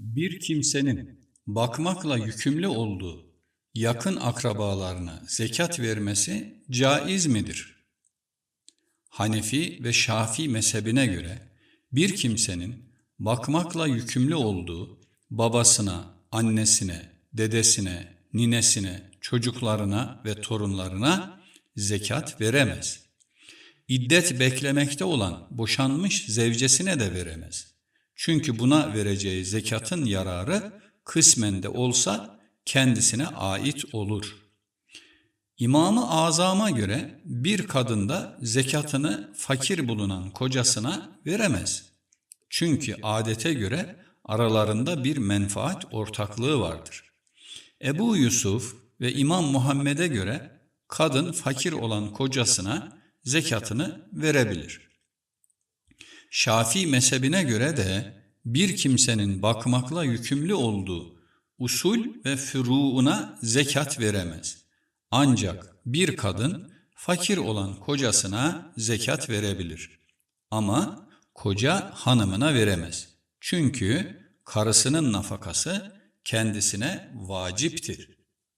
Bir kimsenin bakmakla yükümlü olduğu yakın akrabalarına zekat vermesi caiz midir? Hanefi ve Şafii mezhebine göre bir kimsenin bakmakla yükümlü olduğu babasına, annesine, dedesine, ninesine, çocuklarına ve torunlarına zekat veremez. İddet beklemekte olan boşanmış zevcesine de veremez. Çünkü buna vereceği zekatın yararı kısmen de olsa kendisine ait olur. İmamı Azam'a göre bir kadın da zekatını fakir bulunan kocasına veremez. Çünkü adete göre aralarında bir menfaat ortaklığı vardır. Ebu Yusuf ve İmam Muhammed'e göre kadın fakir olan kocasına zekatını verebilir. Şafii mezhebine göre de bir kimsenin bakmakla yükümlü olduğu usul ve füruuna zekat veremez. Ancak bir kadın fakir olan kocasına zekat verebilir. Ama koca hanımına veremez. Çünkü karısının nafakası kendisine vaciptir.